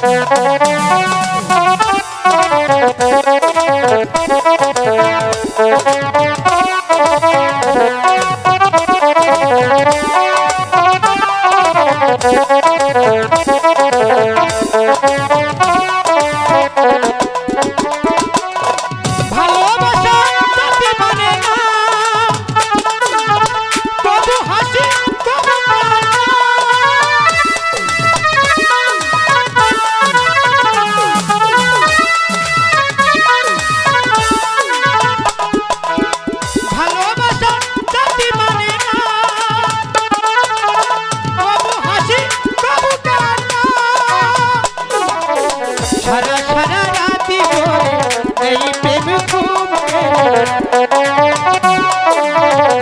thank you.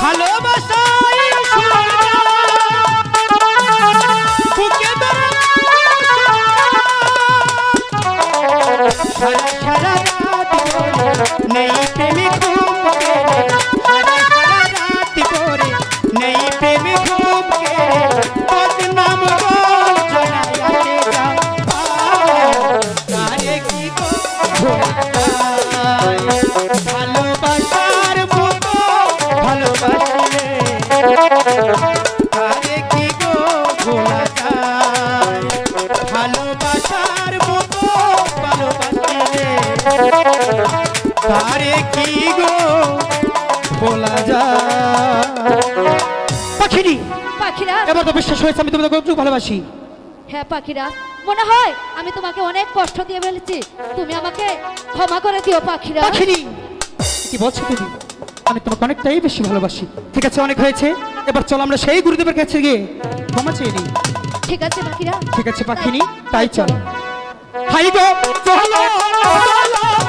ভালোবাসা তারে কি গো ভোলা যায়। পাখিনি পাখিরা। এবার তো বিশ্বাস হয়েছে আমি তোমাকে একটু ভালোবাসি। হ্যাঁ পাখিরা মনে হয় আমি তোমাকে অনেক কষ্ট দিয়ে ফেলেছি। তুমি আমাকে ক্ষমা করে দিও পাখিরা। পাখিনি কি বলছো তুমি? আমি তোমাকে অনেকটাই বেশি ভালোবাসি। ঠিক আছে অনেক হয়েছে। এবার চলো আমরা সেই গুরুদেবের কাছে গিয়ে ক্ষমা চেয়ে নিই। ঠিক আছে পাখিরা। ঠিক আছে পাখিনি? তাই চলো। হাই গো চলো চলো